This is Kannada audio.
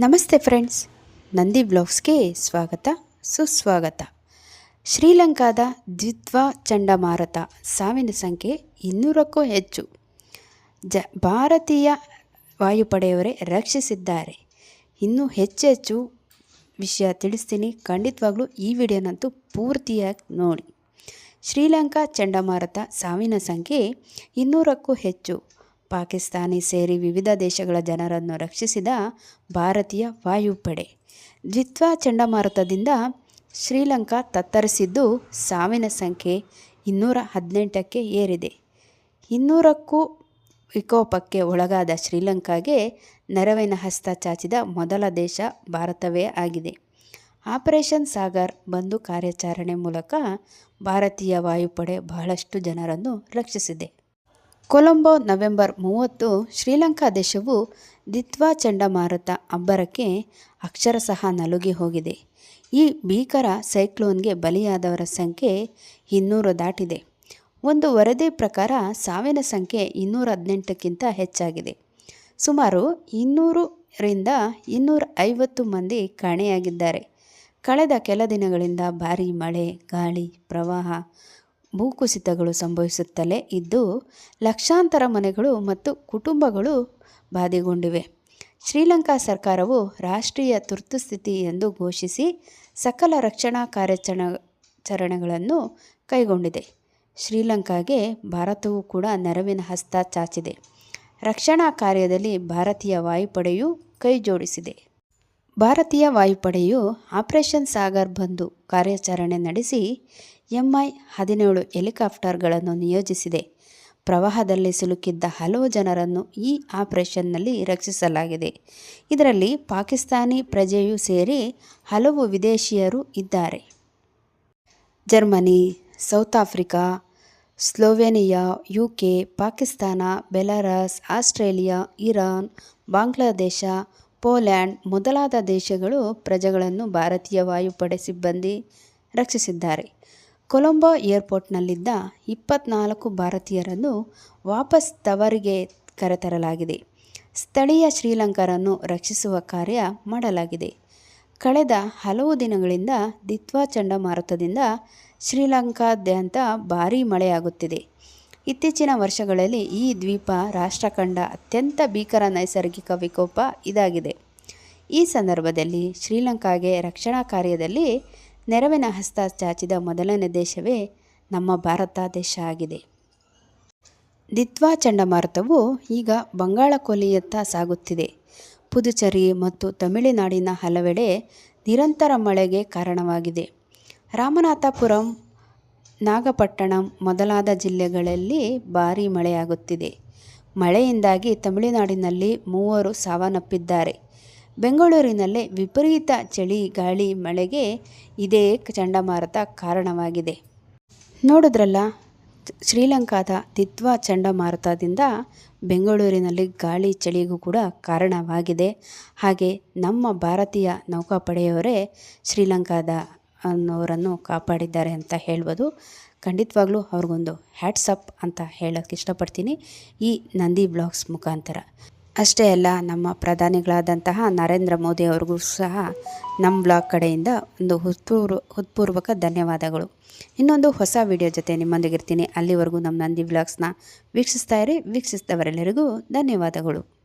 ನಮಸ್ತೆ ಫ್ರೆಂಡ್ಸ್. ನಂದಿ ಬ್ಲಾಗ್ಸ್ಗೆ ಸ್ವಾಗತ, ಸುಸ್ವಾಗತ. ಶ್ರೀಲಂಕಾದ ದ್ವಿತ್ವ ಚಂಡಮಾರುತ ಸಾವಿನ ಸಂಖ್ಯೆ ಇನ್ನೂರಕ್ಕೂ ಹೆಚ್ಚು. ಜ, ಭಾರತೀಯ ವಾಯುಪಡೆಯವರೇ ರಕ್ಷಿಸಿದ್ದಾರೆ. ಇನ್ನೂ ಹೆಚ್ಚೆಚ್ಚು ಹೆಚ್ಚು ವಿಷಯ ತಿಳಿಸ್ತೀನಿ. ಖಂಡಿತವಾಗ್ಲೂ ಈ ವಿಡಿಯೋನಂತೂ ಪೂರ್ತಿಯಾಗಿ ನೋಡಿ. ಶ್ರೀಲಂಕಾ ಚಂಡಮಾರುತ ಸಾವಿನ ಸಂಖ್ಯೆ ಇನ್ನೂರಕ್ಕೂ ಹೆಚ್ಚು. ಪಾಕಿಸ್ತಾನಿ ಸೇರಿ ವಿವಿಧ ದೇಶಗಳ ಜನರನ್ನು ರಕ್ಷಿಸಿದ ಭಾರತೀಯ ವಾಯುಪಡೆ. ದ್ವಿತ್ವ ಚಂಡಮಾರುತದಿಂದ ಶ್ರೀಲಂಕಾ ತತ್ತರಿಸಿದ್ದು ಸಾವಿನ ಸಂಖ್ಯೆ ಇನ್ನೂರ ಹದಿನೆಂಟಕ್ಕೆ ಏರಿದೆ. ಇನ್ನೂರಕ್ಕೂ ವಿಕೋಪಕ್ಕೆ ಒಳಗಾದ ಶ್ರೀಲಂಕಾಗೆ ನೆರವಿನ ಹಸ್ತ ಚಾಚಿದ ಮೊದಲ ದೇಶ ಭಾರತವೇ ಆಗಿದೆ. ಆಪರೇಷನ್ ಸಾಗರ್ ಬಂದು ಕಾರ್ಯಾಚರಣೆ ಮೂಲಕ ಭಾರತೀಯ ವಾಯುಪಡೆ ಬಹಳಷ್ಟು ಜನರನ್ನು ರಕ್ಷಿಸಿದೆ. ಕೊಲಂಬೋ ನವೆಂಬರ್ ಮೂವತ್ತು ಶ್ರೀಲಂಕಾ ದೇಶವು ದಿತ್ವಾ ಚಂಡಮಾರುತ ಅಬ್ಬರಕ್ಕೆ ಅಕ್ಷರಶಃ ನಲುಗಿ ಹೋಗಿದೆ. ಈ ಭೀಕರ ಸೈಕ್ಲೋನ್ಗೆ ಬಲಿಯಾದವರ ಸಂಖ್ಯೆ ಇನ್ನೂರು ದಾಟಿದೆ. ಒಂದು ವರದಿ ಪ್ರಕಾರ ಸಾವಿನ ಸಂಖ್ಯೆ ಇನ್ನೂರ ಹದಿನೆಂಟಕ್ಕಿಂತ ಹೆಚ್ಚಾಗಿದೆ. ಸುಮಾರು ಇನ್ನೂರರಿಂದ ಇನ್ನೂರ ಐವತ್ತು ಮಂದಿ ಕಾಣೆಯಾಗಿದ್ದಾರೆ. ಕಳೆದ ಕೆಲ ದಿನಗಳಿಂದ ಭಾರೀ ಮಳೆ, ಗಾಳಿ, ಪ್ರವಾಹ ಭೂಕುಸಿತಗಳು ಸಂಭವಿಸುತ್ತಲೇ ಇದ್ದು ಲಕ್ಷಾಂತರ ಮನೆಗಳು ಮತ್ತು ಕುಟುಂಬಗಳು ಬಾಧೆಗೊಂಡಿವೆ. ಶ್ರೀಲಂಕಾ ಸರ್ಕಾರವು ರಾಷ್ಟ್ರೀಯ ತುರ್ತುಸ್ಥಿತಿ ಎಂದು ಘೋಷಿಸಿ ಸಕಲ ರಕ್ಷಣಾ ಕಾರ್ಯಾಚರಣೆಗಳನ್ನು ಕೈಗೊಂಡಿದೆ. ಶ್ರೀಲಂಕಾಗೆ ಭಾರತವು ಕೂಡ ನೆರವಿನ ಹಸ್ತ ಚಾಚಿದೆ. ರಕ್ಷಣಾ ಕಾರ್ಯದಲ್ಲಿ ಭಾರತೀಯ ವಾಯುಪಡೆಯು ಕೈ ಜೋಡಿಸಿದೆ ಭಾರತೀಯ ವಾಯುಪಡೆಯು ಆಪರೇಷನ್ ಸಾಗರ್ ಬಂದು ಕಾರ್ಯಾಚರಣೆ ನಡೆಸಿ ಎಂಐ ಹದಿನೇಳು ಹೆಲಿಕಾಪ್ಟರ್ಗಳನ್ನು ನಿಯೋಜಿಸಿದೆ. ಪ್ರವಾಹದಲ್ಲಿ ಸಿಲುಕಿದ್ದ ಹಲವು ಜನರನ್ನು ಈ ಆಪರೇಷನ್ನಲ್ಲಿ ರಕ್ಷಿಸಲಾಗಿದೆ. ಇದರಲ್ಲಿ ಪಾಕಿಸ್ತಾನಿ ಪ್ರಜೆಯೂ ಸೇರಿ ಹಲವು ವಿದೇಶಿಯರು ಇದ್ದಾರೆ. Germany, South Africa, Slovenia U K Pakistan, Belarus, Australia, Iran, Bangladesh Poland ಮೊದಲಾದ ದೇಶಗಳು ಪ್ರಜೆಗಳನ್ನು ಭಾರತೀಯ ವಾಯುಪಡೆ ಸಿಬ್ಬಂದಿ ರಕ್ಷಿಸಿದ್ದಾರೆ. ಕೊಲಂಬೋ ಏರ್ಪೋರ್ಟ್ನಲ್ಲಿದ್ದ ಇಪ್ಪತ್ನಾಲ್ಕು ಭಾರತೀಯರನ್ನು ವಾಪಸ್ ತವರಿಗೆ ಕರೆತರಲಾಗಿದೆ. ಸ್ಥಳೀಯ ಶ್ರೀಲಂಕರನ್ನು ರಕ್ಷಿಸುವ ಕಾರ್ಯ ಮಾಡಲಾಗಿದೆ. ಕಳೆದ ಹಲವು ದಿನಗಳಿಂದ ದಿತ್ವಾ ಚಂಡಮಾರುತದಿಂದ ಶ್ರೀಲಂಕಾದ್ಯಂತ ಭಾರೀ ಮಳೆಯಾಗುತ್ತಿದೆ. ಇತ್ತೀಚಿನ ವರ್ಷಗಳಲ್ಲಿ ಈ ದ್ವೀಪ ರಾಷ್ಟ್ರ ಕಂಡ ಅತ್ಯಂತ ಭೀಕರ ನೈಸರ್ಗಿಕ ವಿಕೋಪ ಇದಾಗಿದೆ. ಈ ಸಂದರ್ಭದಲ್ಲಿ ಶ್ರೀಲಂಕಾಗೆ ರಕ್ಷಣಾ ಕಾರ್ಯದಲ್ಲಿ ನೆರವಿನ ಹಸ್ತ ಚಾಚಿದ ಮೊದಲನೇ ದೇಶವೇ ನಮ್ಮ ಭಾರತ ದೇಶ ಆಗಿದೆ. ದಿತ್ವಾ ಚಂಡಮಾರುತವು ಈಗ ಬಂಗಾಳ ಕೊಲ್ಲಿಯತ್ತ ಸಾಗುತ್ತಿದೆ. ಪುದುಚೇರಿ ಮತ್ತು ತಮಿಳುನಾಡಿನ ಹಲವೆಡೆ ನಿರಂತರ ಮಳೆಗೆ ಕಾರಣವಾಗಿದೆ. ರಾಮನಾಥಪುರಂ ನಾಗಪಟ್ಟಣಂ ಮೊದಲಾದ ಜಿಲ್ಲೆಗಳಲ್ಲಿ ಭಾರೀ ಮಳೆಯಾಗುತ್ತಿದೆ. ಮಳೆಯಿಂದಾಗಿ ತಮಿಳುನಾಡಿನಲ್ಲಿ ಮೂವರು ಸಾವನ್ನಪ್ಪಿದ್ದಾರೆ. ಬೆಂಗಳೂರಿನಲ್ಲಿ ವಿಪರೀತ ಚಳಿ ಗಾಳಿ ಮಳೆಗೆ ಇದೇ ಚಂಡಮಾರುತ ಕಾರಣವಾಗಿದೆ. ನೋಡಿದ್ರಲ್ಲ, ಶ್ರೀಲಂಕಾದ ತಿತ್ವ ಚಂಡಮಾರುತದಿಂದ ಬೆಂಗಳೂರಿನಲ್ಲಿ ಗಾಳಿ ಚಳಿಗೂ ಕೂಡ ಕಾರಣವಾಗಿದೆ. ಹಾಗೆ ನಮ್ಮ ಭಾರತೀಯ ನೌಕಾಪಡೆಯವರೇ ಶ್ರೀಲಂಕಾದ ಅನ್ನೋರನ್ನು ಕಾಪಾಡಿದ್ದಾರೆ ಅಂತ ಹೇಳ್ಬೋದು. ಖಂಡಿತವಾಗ್ಲೂ ಅವ್ರಿಗೊಂದು ಹ್ಯಾಟ್ಸಪ್ ಅಂತ ಹೇಳೋಕ್ಕೆ ಇಷ್ಟಪಡ್ತೀನಿ ಈ ನಂದಿ ಬ್ಲಾಗ್ಸ್ ಮುಖಾಂತರ. ಅಷ್ಟೇ ಅಲ್ಲ, ನಮ್ಮ ಪ್ರಧಾನಿಗಳಾದಂತಹ ನರೇಂದ್ರ ಮೋದಿ ಅವ್ರಿಗೂ ಸಹ ನಮ್ಮ ಬ್ಲಾಗ್ ಕಡೆಯಿಂದ ಒಂದು ಹುತ್ಪೂರ್ವ, ಹೃತ್ಪೂರ್ವಕ ಧನ್ಯವಾದಗಳು. ಇನ್ನೊಂದು ಹೊಸ ವಿಡಿಯೋ ಜೊತೆ ನಿಮ್ಮೊಂದಿಗಿರ್ತೀನಿ. ಅಲ್ಲಿವರೆಗೂ ನಮ್ಮ ನಂದಿ ಬ್ಲಾಗ್ಸ್ನ ವೀಕ್ಷಿಸ್ತಾ ಇರಿ. ವೀಕ್ಷಿಸಿದವರೆಲ್ಲರಿಗೂ ಧನ್ಯವಾದಗಳು.